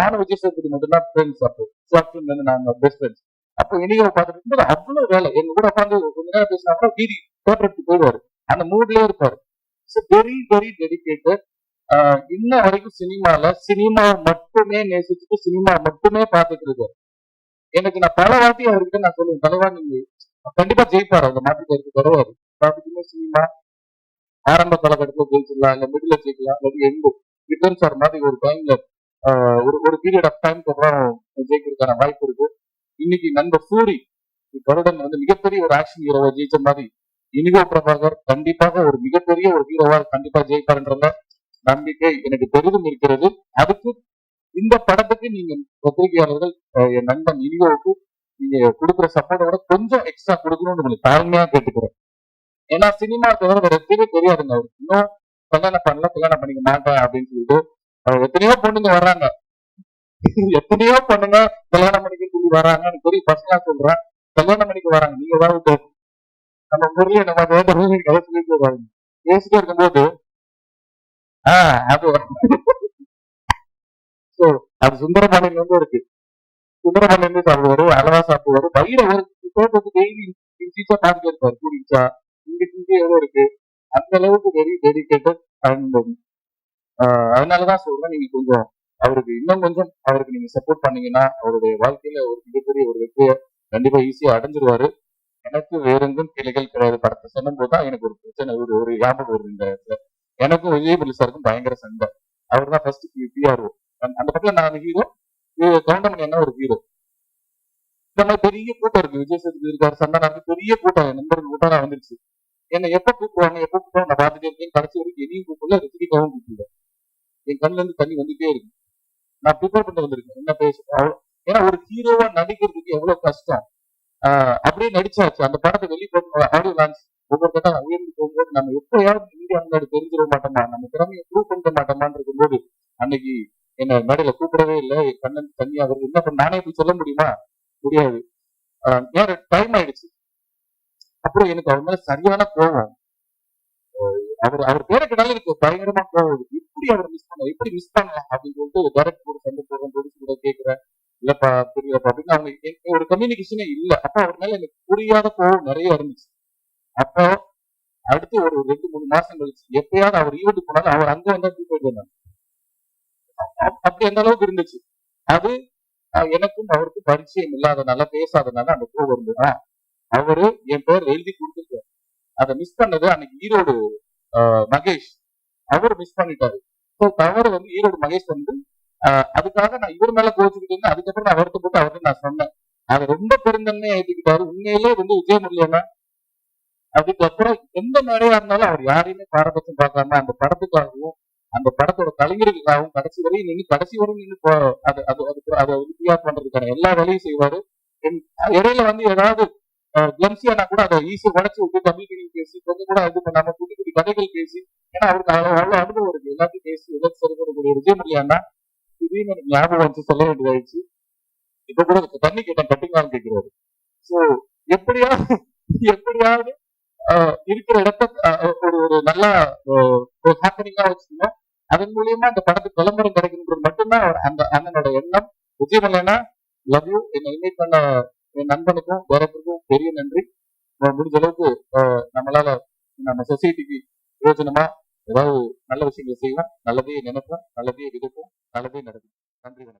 நானும் விஜய் சேதுபதி மட்டும்தான் ஃப்ரெண்ட்ஸ் அப்போ. ஷார்ட் இருந்து நாங்க பெஸ்ட் ஃப்ரெண்ட்ஸ் அப்போ இன்னைக்கு பார்த்துட்டு இருக்கும்போது அவ்வளவு வேலை? எங்க கூட உட்காந்து கொஞ்ச நேரம் பேசினா கூட வீதி தோற்றத்துக்கு போயிடுவாரு. அந்த மூட்லயே இருப்பாரு. வெரி வெரி டெடிக்கேட்டட் இன்ன வரைக்கும் சினிமால சினிமா மட்டுமே நேசிச்சுட்டு சினிமா மட்டுமே பார்த்துட்டு இருக்காரு எனக்கு நான் பல வாட்டி அவர்கிட்ட நான் சொல்லுவேன் தலைவா நீங்க கண்டிப்பா ஜெயிப்பாரு. அந்த மாட்டுக்கு கருத்து வருவாரு பார்த்துட்டுமே சினிமா. ஆரம்ப காலகட்டத்தில் ஜெயிச்சிடலாம் இல்ல மிடில் ஜெயிக்கலாம் இல்லாட்டி எண்டு விக்ரம் சார் மாதிரி ஒரு டைம்ல ஒரு ஒரு பீரியட் ஆஃப் டைம்க்கு அப்புறம் ஜெயிக்கிறதுக்கான வாய்ப்பு இருக்கு. இன்னைக்கு நண்பர் சூரி வருடம் வந்து மிகப்பெரிய ஒரு ஆக்ஷன் ஹீரோவை ஜெயிச்ச மாதிரி இனிகோ பிரபாகர் கண்டிப்பாக ஒரு மிகப்பெரிய ஒரு ஹீரோவா கண்டிப்பா ஜெயிப்பாருன்றத நம்பிக்கை எனக்கு பெரிதும் இருக்கிறது. அதுக்கு இந்த படத்துக்கு நீங்க பத்திரிகையாளர்கள் என் நண்பன் இனிகோவுக்கு நீங்க கொடுக்குற சப்போர்ட்டோட கொஞ்சம் எக்ஸ்ட்ரா கொடுக்கணும்னு உங்களுக்கு தாழ்மையா கேட்டுக்கிறேன். ஏன்னா சினிமா தவிர வேற எதுவுமே தெரியாதுங்க அவருக்கு இன்னும் கல்யாணம் பண்ணல கல்யாணம் பண்ணிக்க மாட்டேன் அப்படின்னு சொல்லிட்டு எத்தனையோ பொண்ணுங்க வர்றாங்க. எத்தனையோ பொண்ணுங்க கல்யாணம் பண்ணிக்க சொல்லி வராங்க எனக்கு பெரிய பசங்களா சொல்றேன். கல்யாணம் பண்ணிக்க வராங்க நீங்க ஏதாவது நம்ம ஊர்லயே நம்ம வேற ரூமில் கதை சொல்லிட்டு வராங்க பேசிட்டே இருக்கும்போது ஆஹ் அது So, அது சுந்தரபாண்டியன்ல இருந்து இருக்கு. சுந்தரபாணியில இருந்து சாப்பிடுவாரு அளவா சாப்பிடுவாரு. பயிர ஒரு தோட்டத்துக்கு டெய்லி இன்ச்சா காமிச்சிருப்பாரு இருப்பாரு. கூடிச்சா இங்க இங்க எவ்வளவு இருக்கு. அந்த அளவுக்கு வெரி டெடிக்கேட்டட் அண்ட் அதனாலதான் சொல்றேன். நீங்க கொஞ்சம் அவருக்கு இன்னும் கொஞ்சம் அவருக்கு நீங்க சப்போர்ட் பண்ணீங்கன்னா அவருடைய வாழ்க்கையில ஒரு மிகப்பெரிய ஒரு வெற்றியை கண்டிப்பா ஈஸியா அடைஞ்சிருவாரு. எனக்கு வேறெங்கும் கிளைகள் கிடையாது. படத்தை சொல்லும் போதுதான் எனக்கு ஒரு பிரச்சனை ஒரு ஒரு ஞாபகம் வருது இந்த இடத்துல. எனக்கும் விஜயபுரி சாருக்கும் பயங்கர சண்டை. அவர் தான் ஃபர்ஸ்ட் பிஆர்ஓ அந்த பக்கத்துல நான் ஹீரோ கவுண்டமணி என்ன ஒரு ஹீரோ இந்த மாதிரி பெரிய கூட்டம் இருக்கு. விஜய் சேதுபதி இருக்காரு சண்டை நடந்து பெரிய கூட்டம். என் நண்பர்கள் கூட்டம் வந்துருச்சு. என்ன எப்ப கூப்பிடுவாங்க எப்ப கூப்பிடுவாங்க நான் பார்த்துட்டே இருக்கேன். கடைசி வரைக்கும் எதையும் கூப்பிடல. ரித்திகாவும் கூப்பிடுவேன் என் கண்ணுல இருந்து தண்ணி வந்துட்டே இருக்கு. நான் ப்ரிப்பேர் பண்ண வந்திருக்கேன். என்ன பேச ஏன்னா ஒரு ஹீரோவா நடிக்கிறதுக்கு எவ்வளவு கஷ்டம்? ஆஹ் அப்படியே நடிச்சாச்சு. அந்த படத்தை வெளியே ஆடியோ லான்ச் ஒவ்வொரு கட்டம் உயர்ந்து போகும்போது நம்ம எப்பயாவது இந்தியா முன்னாடி தெரிஞ்சிட மாட்டோமா? நம்ம திறமையை ப்ரூவ் பண்ண மாட்டோமான்னு இருக்கும்போது அன்னைக்கு என்ன மேடையில கூப்பிடவே இல்லை. என் கண்ணன் தண்ணியா வருது என்ன பண்ண நானே இப்படி சொல்ல முடியுமா? முடியாது. ஆஹ் ஏன் டைம் ஆயிடுச்சு. அப்புறம் எனக்கு அவர் மேல சரியான கோவம். அவர் அவர் பேரை கிடையாது எனக்கு பயங்கரமா கோவம். எப்படி அவர் மிஸ் பண்ண எப்படி மிஸ் பண்ணலாம் அப்படின்னு சொல்லிட்டு டேரக்ட் கூட சண்டை போடுறேன் கூட கேட்கிறேன் இல்லப்பா புரியலப்பா அப்படின்னு. அவங்க ஒரு கம்யூனிகேஷனே இல்ல. அப்ப அவர் மேல எனக்கு புரியாத கோவம் நிறைய இருந்துச்சு அப்போ அடுத்து ஒரு ரெண்டு மூணு மாசம் கழிச்சு எப்பயாவது அவர் ஈவெண்ட் போனாலும் அவர் அங்க வந்தா தூக்கிட்டு வந்தாங்க அப்படி அந்த அளவுக்கு இருந்துச்சு. அது எனக்கும் அவருக்கும் பரிச்சயம் இல்லாதனால பேசாதனால அந்த கோவம் இருந்ததா அவரு என் பேர் எழுதி கொடுத்துருக்காரு. அதை மிஸ் பண்ணது அன்னைக்கு ஈரோடு அஹ், மகேஷ். அவர் மிஸ் பண்ணிட்டாரு. ஸோ தவறு வந்து ஈரோடு மகேஷ் வந்து அதுக்காக நான் இவர் மேல கோச்சுக்கிட்டு அதுக்கப்புறம் நான் வருத்தப்பட்டு அவர்கிட்ட நான் சொன்னேன். அதை ரொம்ப பெருந்தன்மையை ஏற்றிக்கிட்டாரு உண்மையிலே வந்து விஜயமுருகன் அதுக்கப்புறம் எந்த மேடையா இருந்தாலும் அவர் யாரையுமே பாரபட்சம் பார்க்காம அந்த படத்துக்காகவும் அந்த படத்தோட கலைஞர்களுக்காகவும் கடைசி வரையும் நின்று கடைசி வரையும் நின்று அது அது அதுக்கு அதை உறுதியாக பண்றதுக்கான எல்லா வேலையும் செய்வாரு. இடையில வந்து ஏதாவது கிளம்சியானா கூட அதை ஈஸியா உடச்சு விட்டு தமிழ் கிணியில் பேசி கொஞ்சம் கூட இது பண்ணாம குட்டி குட்டி கதைகள் பேசி ஏன்னா அவருக்கு அவ்வளவு அவ்வளவு அனுபவம் இருக்கு. எல்லாத்தையும் பேசி எதாச்சும் சரி பண்ணக்கூடிய விஜயமுருகன்னா திடீர்னு எனக்கு ஞாபகம் வந்து சொல்ல வேண்டியதாயிடுச்சு. இப்ப கூட தண்ணி கேட்டேன் கட்டிங்களான்னு கேட்கிறாரு. சோ எப்படியாவது எப்படியாவது ஆஹ் இருக்கிற இடத்த ஒரு ஒரு நல்ல ஒரு ஹாப்பனிங்கா வச்சுக்கணும் அதன் மூலியமா அந்த படத்துக்கு விளம்பரம் கிடைக்கணுன்றது மட்டும்தான் அந்த அண்ணனோட எண்ணம். விஜயமல்லனா லவ் யூ என்னை இன்வைட் பண்ண என் நண்பனுக்கும் வேறத்துக்கும் பெரிய நன்றி. முடிஞ்ச அளவுக்கு ஆஹ் நம்மளால நம்ம சொசைட்டிக்கு பிரயோஜனமா ஏதாவது நல்ல விஷயங்களை செய்வேன் நல்லதே நினைப்பேன் நல்லதே விதைப்போம் நல்லதே நடக்கும் நன்றி வணக்கம்.